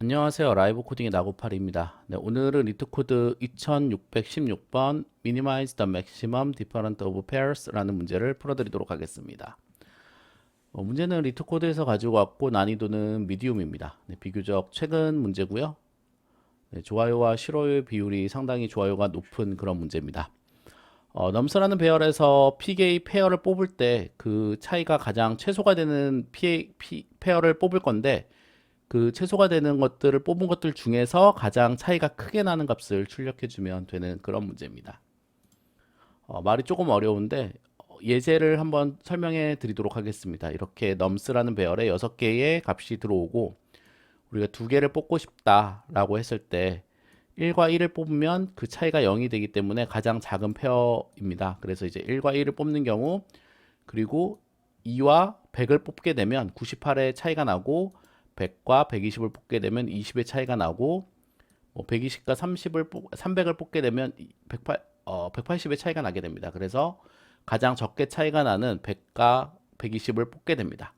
안녕하세요. 라이브 코딩의 나고팔입니다. 네, 오늘은 리트 코드 2616번 Minimize the Maximum Difference of Pairs라는 문제를 풀어드리도록 하겠습니다. 어, 문제는 리트 코드에서 가지고 왔고 난이도는 미디움입니다. 네, 비교적 최근 문제고요. 네, 좋아요와 싫어요의 비율이 상당히 좋아요가 높은 그런 문제입니다. 어, 넘스라는 배열에서 PK 페어를 뽑을 때 그 차이가 가장 최소가 되는 PA, 페어를 뽑을 건데 그 최소가 되는 것들을 뽑은 것들 중에서 가장 차이가 크게 나는 값을 출력해 주면 되는 그런 문제입니다. 어, 말이 조금 어려운데 어, 예제를 한번 설명해 드리도록 하겠습니다. 이렇게 넘스라는 배열에 6개의 값이 들어오고 우리가 두 개를 뽑고 싶다라고 했을 때 1과 1을 뽑으면 그 차이가 0이 되기 때문에 가장 작은 페어입니다. 그래서 이제 1과 1을 뽑는 경우 그리고 2와 100을 뽑게 되면 98의 차이가 나고 100과 120을 뽑게 되면 20의 차이가 나고 뭐 120과 30을 뽑, 300을 뽑게 되면 108, 어, 180의 차이가 나게 됩니다. 그래서 가장 적게 차이가 나는 100과 120을 뽑게 됩니다.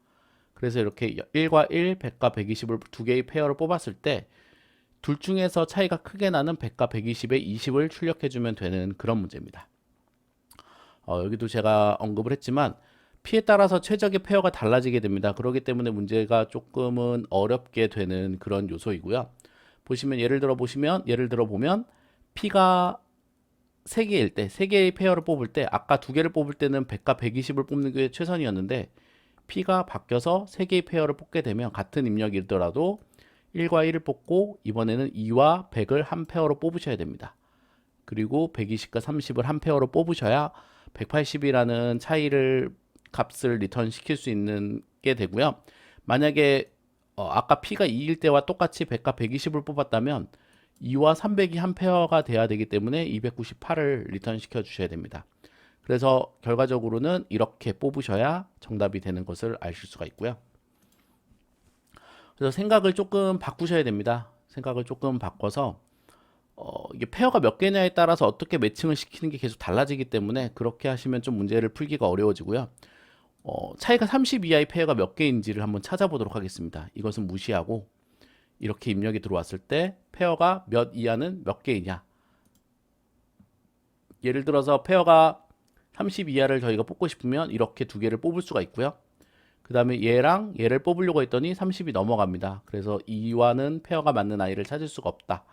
그래서 이렇게 1과 1, 100과 120을 두 개의 페어를 뽑았을 때 둘 중에서 차이가 크게 나는 100과 120의 20을 출력해 주면 되는 그런 문제입니다. 어, 여기도 제가 언급을 했지만 P에 따라서 최적의 페어가 달라지게 됩니다. 그렇기 때문에 문제가 조금은 어렵게 되는 그런 요소이고요. 보시면 예를 들어 보시면 예를 들어 보면 P가 3개일 때, 3개의 페어를 뽑을 때 아까 두 개를 뽑을 때는 100과 120을 뽑는 게 최선이었는데 P가 바뀌어서 3개의 페어를 뽑게 되면 같은 입력이더라도 1과 1을 뽑고 이번에는 2와 100을 한 페어로 뽑으셔야 됩니다. 그리고 120과 30을 한 페어로 뽑으셔야 180이라는 차이를 값을 리턴 시킬 수 있는 게 되고요. 만약에 어, 아까 P가 2일 때와 똑같이 100과 120을 뽑았다면 2와 300이 한 페어가 돼야 되기 때문에 298을 리턴 시켜 주셔야 됩니다. 그래서 결과적으로는 이렇게 뽑으셔야 정답이 되는 것을 아실 수가 있고요. 그래서 생각을 조금 바꾸셔야 됩니다. 생각을 조금 바꿔서 어, 이게 페어가 몇 개냐에 따라서 어떻게 매칭을 시키는 게 계속 달라지기 때문에 그렇게 하시면 좀 문제를 풀기가 어려워지고요. 어, 차이가 30 이하의 페어가 몇 개인지를 한번 찾아보도록 하겠습니다. 이것은 무시하고 이렇게 입력이 들어왔을 때 페어가 몇 이하는 몇 개이냐. 예를 들어서 페어가 30 이하를 저희가 뽑고 싶으면 이렇게 두 개를 뽑을 수가 있고요. 그 다음에 얘랑 얘를 뽑으려고 했더니 30이 넘어갑니다. 그래서 2와는 페어가 맞는 아이를 찾을 수가 없다.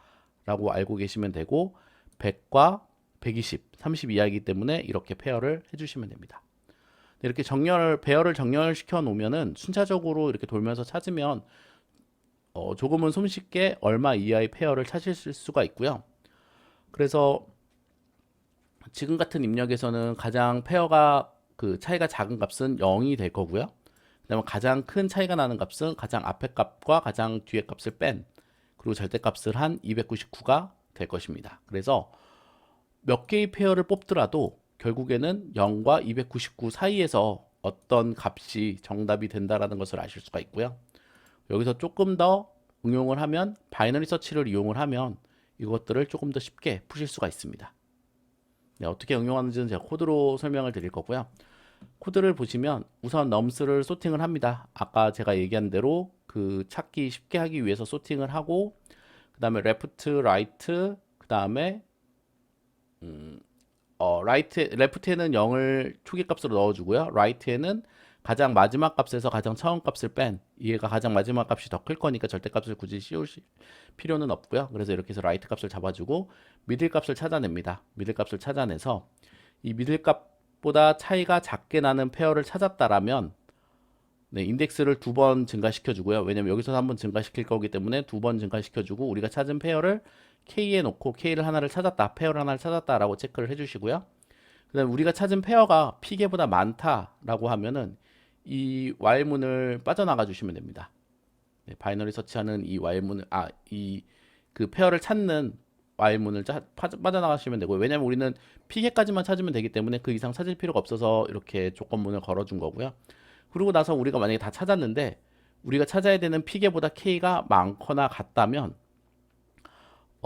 라고 알고 계시면 되고 100과 120, 30 이하이기 때문에 이렇게 페어를 해주시면 됩니다. 이렇게 정렬, 배열을 정렬시켜 놓으면은 순차적으로 이렇게 돌면서 찾으면 어, 조금은 손쉽게 얼마 이하의 페어를 찾으실 수가 있고요. 그래서 지금 같은 입력에서는 가장 페어가 그 차이가 작은 값은 0이 될 거고요. 그다음에 가장 큰 차이가 나는 값은 가장 앞에 값과 가장 뒤에 값을 뺀 그리고 절대값을 한 299가 될 것입니다. 그래서 몇 개의 페어를 뽑더라도 결국에는 0과 299 사이에서 어떤 값이 정답이 된다라는 것을 아실 수가 있고요. 여기서 조금 더 응용을 하면 바이너리 서치를 이용을 하면 이것들을 조금 더 쉽게 푸실 수가 있습니다. 네, 어떻게 응용하는지는 제가 코드로 설명을 드릴 거고요. 코드를 보시면 우선 넘스를 소팅을 합니다. 아까 제가 얘기한 대로 그 찾기 쉽게 하기 위해서 소팅을 하고 그 다음에 레프트, 라이트, 그 다음에 음, 어, 라이트, 레프트에는 0을 초기 값으로 넣어주고요. 라이트에는 가장 마지막 값에서 가장 처음 값을 뺀 얘가 가장 마지막 값이 더 클 거니까 절대 값을 굳이 씌우실 필요는 없고요. 그래서 이렇게 해서 라이트 값을 잡아주고 미들 값을 찾아냅니다. 미들 값을 찾아내서 이 미들 값보다 차이가 작게 나는 페어를 찾았다라면 네, 인덱스를 두 번 증가시켜 주고요. 왜냐면 여기서 한 번 증가시킬 거기 때문에 두 번 증가시켜 주고 우리가 찾은 페어를 K에 놓고 K를 하나를 찾았다, 페어를 하나를 찾았다라고 체크를 해 주시고요. 그다음에 우리가 찾은 페어가 P개보다 많다라고 하면은 이 while문을 빠져나가 주시면 됩니다. 네, 바이너리 서치하는 이 while문을 아, 이 그 페어를 찾는 while문을 빠져나가시면 되고요. 왜냐면 우리는 P개까지만 찾으면 되기 때문에 그 이상 찾을 필요가 없어서 이렇게 조건문을 걸어 준 거고요. 그리고 나서 우리가 만약에 다 찾았는데 우리가 찾아야 되는 P개보다 K가 많거나 같다면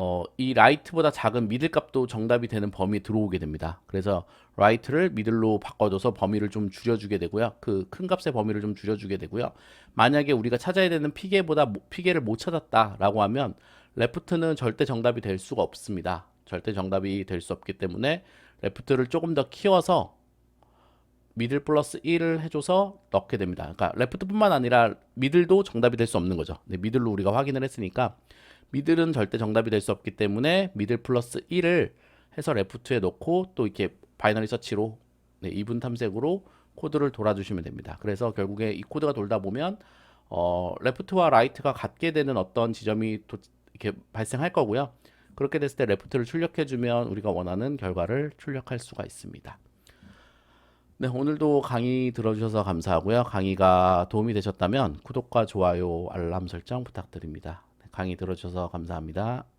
어, 이 right보다 작은 middle 값도 정답이 되는 범위에 들어오게 됩니다. 그래서 right를 middle로 바꿔줘서 범위를 좀 줄여주게 되고요. 그 큰 값의 범위를 좀 줄여주게 되고요. 만약에 우리가 찾아야 되는 피계보다 모- 피계를 못 찾았다라고 하면 left는 절대 정답이 될 수가 없습니다. 절대 정답이 될 수 없기 때문에 left를 조금 더 키워서 미들 플러스 1을 해줘서 넣게 됩니다. 그러니까 레프트뿐만 아니라 미들도 정답이 될 수 없는 거죠. 네, 미들로 우리가 확인을 했으니까 미들은 절대 정답이 될 수 없기 때문에 미들 플러스 1을 해서 레프트에 넣고 또 이렇게 바이너리 서치로 네, 이분 탐색으로 코드를 돌아주시면 됩니다. 그래서 결국에 이 코드가 돌다 보면 어, 레프트와 라이트가 같게 되는 어떤 지점이 도, 이렇게 발생할 거고요. 그렇게 됐을 때 레프트를 출력해주면 우리가 원하는 결과를 출력할 수가 있습니다. 네, 오늘도 강의 들어주셔서 감사하고요. 강의가 도움이 되셨다면 구독과 좋아요, 알람 설정 부탁드립니다. 네, 강의 들어주셔서 감사합니다.